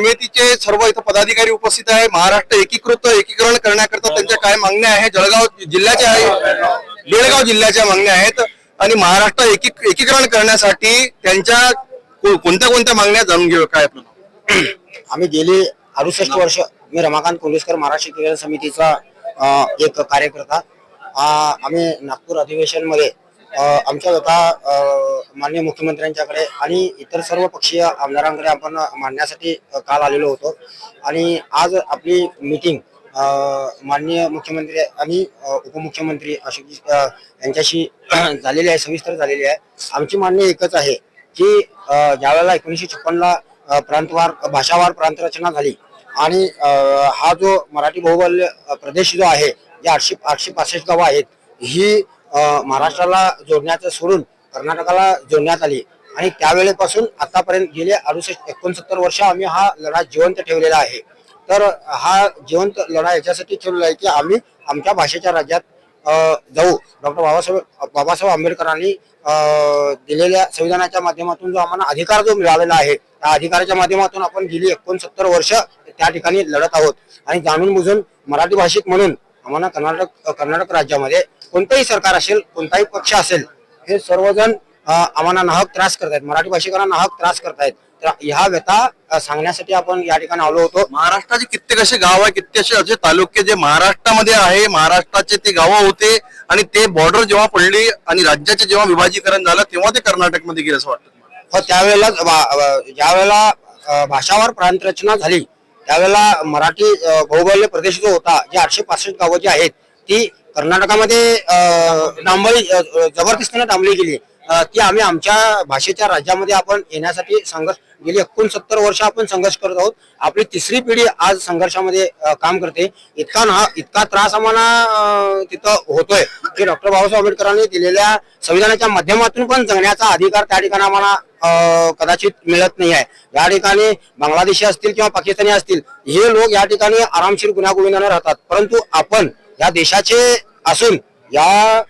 समितीचे सर्व इथं पदाधिकारी उपस्थित आहे. महाराष्ट्र एकीकृत एकीकरण करण्याकरता त्यांच्या काय मागण्या आहे जळगाव जिल्ह्याच्या आहे. बेळगाव जिल्ह्याच्या मागण्या आहेत. आणि महाराष्ट्र एकी एकीकरण करण्यासाठी त्यांच्या कोणत्या कोणत्या मागण्या जाणून घेऊ? काय आम्ही गेली अडुसष्ट वर्ष मी रमाकांत कोल्हेस्कर महाराष्ट्र एकीकरण समितीचा एक कार्यकर्ता. आम्ही नागपूर अधिवेशनमध्ये आमच्या आता माननीय मुख्यमंत्र्यांच्याकडे आणि इतर सर्व पक्षीय आमदारांकडे आपण मांडण्यासाठी काल आलेलो होतो. आणि आज आपली मीटिंग माननीय मुख्यमंत्री आणि उपमुख्यमंत्री अशोकजी यांच्याशी झालेली आहे सविस्तर झालेली आहे. आमची मान्य एकच आहे की ज्या ज्यावेळेला एकोणीसशे छप्पनला प्रांतवार भाषावार प्रांतरचना झाली आणि हा जो मराठी बहुबल्य प्रदेश जो आहे जे आठशे आठशे पासष्ट गावं आहेत ही महाराष्ट्राला जोडण्याचं सोडून कर्नाटकाला जोडण्यात आली. आणि त्यावेळेपासून आतापर्यंत गेले अडुसष्ट एकोणसत्तर वर्ष आम्ही हा लढा जिवंत ठेवलेला आहे. तर हा जिवंत लढा याच्यासाठी ठेवलेला आहे की आम्ही आमच्या भाषेच्या राज्यात जाऊ. डॉक्टर बाबासाहेब बाबासाहेब आंबेडकरांनी दिलेल्या संविधानाच्या माध्यमातून जो आम्हाला अधिकार जो मिळालेला आहे त्या अधिकाराच्या माध्यमातून आपण गेली एकोणसत्तर वर्ष त्या ठिकाणी लढत आहोत. आणि जाणून बुजून मराठी भाषिक म्हणून आम्हाला कर्नाटक कर्नाटक राज्यामध्ये कोणतंही सरकार असेल कोणताही पक्ष असेल हे सर्वजण आम्हाला नाहक त्रास करतायत. मराठी भाषिकांना नाहक त्रास करतायत. तर ह्या व्यथा सांगण्यासाठी आपण या ठिकाणी आलो होतो. महाराष्ट्राचे कित्येक असे गाव आहे कित्येक असे असे तालुके जे महाराष्ट्रामध्ये आहे महाराष्ट्राचे ते गावं होते आणि ते बॉर्डर जेव्हा पडली आणि राज्याचे जेव्हा विभाजीकरण झालं तेव्हा ते कर्नाटकमध्ये गेले असं वाटतं. हो त्यावेळेला ज्या वेळेला भाषावार प्रांत रचना झाली त्यावेळेला मराठी अ, भौगोलिक प्रदेश जो होता जे आठशे पासष्ट गावं जी आहेत ती कर्नाटकामध्ये डांबळी जबरदस्तीने डांबली गेली. ती आम्ही आमच्या भाषेच्या राज्यामध्ये आपण येण्यासाठी संघर्ष गेली एकोणसत्तर वर्ष आपण संघर्ष करत आहोत. आपली तिसरी पिढी आज संघर्षामध्ये काम करते. इतका ना इतका त्रास आम्हाला तिथं होतोय की डॉक्टर बाबासाहेब आंबेडकरांनी दिलेल्या संविधानाच्या माध्यमातून पण जगण्याचा अधिकार त्या ठिकाणी आम्हाला कदाचित मिळत नाही आहे. या ठिकाणी बांगलादेशी असतील किंवा पाकिस्तानी असतील हे लोक या ठिकाणी आरामशीर गुन्हा राहतात. परंतु आपण या देशाचे असून या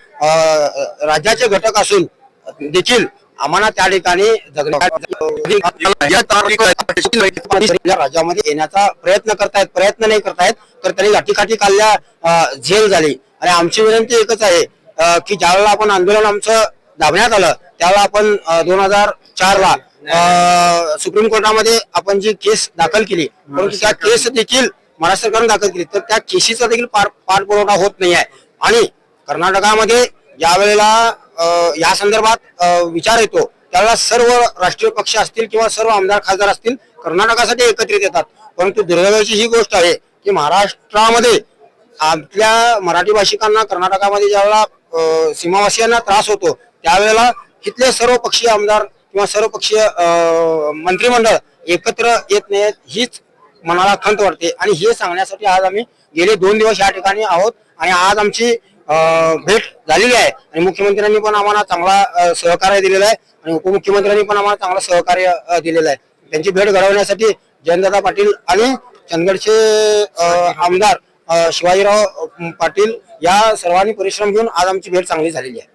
राज्याचे घटक असून देखील आम्हाला त्या ठिकाणी राज्यामध्ये येण्याचा प्रयत्न करतायत प्रयत्न नाही करतायत तर त्यांनी लाठीकाठी काढल्या झेल झाली. आणि आमची विनंती एकच आहे की ज्यावेळेला आपण आंदोलन आमचं दाबण्यात आलं त्यावेळेला आपण दोन हजार चार ला सुप्रीम कोर्टामध्ये आपण जी केस दाखल केली परंतु त्या केस देखील महाराष्ट्र सरकारने दाखल केली. तर त्या केसीचा देखील पार होत नाही आहे. आणि कर्नाटकामध्ये ज्या वेळेला या संदर्भात विचार येतो त्यावेळेला सर्व राष्ट्रीय पक्ष असतील किंवा सर्व आमदार खासदार असतील कर्नाटकासाठी एकत्रित येतात. परंतु दुर्दैवाची ही गोष्ट आहे की महाराष्ट्रामध्ये आपल्या मराठी भाषिकांना कर्नाटकामध्ये ज्यावेळेला सीमावासियांना त्रास होतो त्यावेळेला इथले सर्व पक्षीय आमदार किंवा सर्व पक्षीय मंत्रिमंडळ एकत्र येत नाहीत हीच मनाला खंत वाटते. आणि हे सांगण्यासाठी आज आम्ही गेले दोन दिवस या ठिकाणी आहोत. आणि आज आमची भेट झालेली आहे. आणि मुख्यमंत्र्यांनी पण आम्हाला चांगला सहकार्य दिलेला आहे. आणि उपमुख्यमंत्र्यांनी पण आम्हाला चांगला सहकार्य दिलेलं आहे. त्यांची भेट घडवण्यासाठी जयंतदादा पाटील आणि चंदगडचे आमदार शिवाजीराव पाटील या सर्वांनी परिश्रम घेऊन आज आमची भेट चांगली झालेली आहे.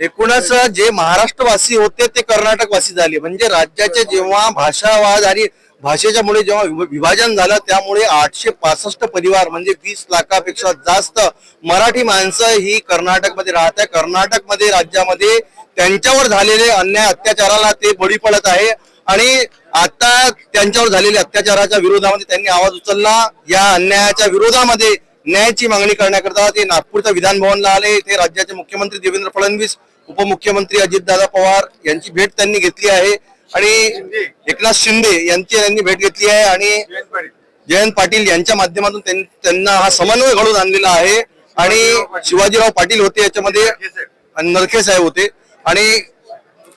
एकूणच जे महाराष्ट्रवासी होते ते कर्नाटकवासी झाले. म्हणजे राज्याचे जेव्हा भाषावाद आणि भाषेच्या मुळे जेव्हा विभाजन झालं त्यामुळे आठशे पासष्ट परिवार म्हणजे वीस लाखापेक्षा जास्त मराठी माणसं ही कर्नाटकमध्ये राहत कर्नाटकमध्ये राज्यामध्ये त्यांच्यावर झालेले अन्याय अत्याचाराला ते बळी पडत आहे. आणि आता त्यांच्यावर झालेल्या अत्याचाराच्या विरोधामध्ये त्यांनी आवाज उचलला. या अन्यायाच्या विरोधामध्ये न्यायाची मागणी करण्याकरता ते नागपूरच्या विधान भवनला आले. ते राज्याचे मुख्यमंत्री देवेंद्र फडणवीस उपमुख्यमंत्री अजितदादा पवार यांची भेट त्यांनी घेतली आहे. आणि एकनाथ शिंदे यांची त्यांनी भेट घेतली आहे आणि जयंत पाटील यांच्या माध्यमातून त्यांना हा समन्वय घडून आणलेला आहे. आणि शिवाजीराव पाटील होते याच्यामध्ये नरखे साहेब होते. आणि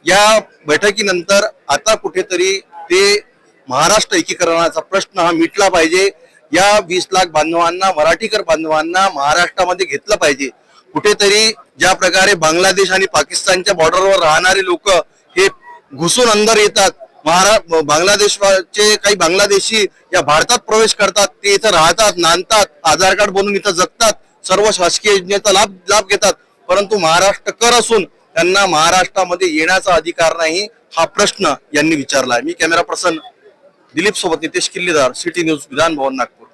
या बैठकीनंतर आता कुठेतरी ते महाराष्ट्र एकीकरणाचा प्रश्न हा मिटला पाहिजे. या वीस लाख बांधवांना मराठीकर बांधवांना महाराष्ट्रामध्ये घेतलं पाहिजे. कुठेतरी ज्या प्रकारे बांगलादेश आणि पाकिस्तानच्या बॉर्डरवर राहणारे लोक घुसून अंदर येतात. महारा बांगलादेशचे काही बांगलादेशी या भारतात प्रवेश करतात ते इथं राहतात नांदतात आधार कार्ड बनवून इथं जगतात सर्व शासकीय योजनेचा लाभ लाभ घेतात. परंतु महाराष्ट्र कर असून त्यांना महाराष्ट्रामध्ये येण्याचा अधिकार नाही हा प्रश्न यांनी विचारला मी कॅमेरा पर्सन दिलीप सोबत नितेश किल्लेदार सिटी न्यूज विधान भवन नागपूर.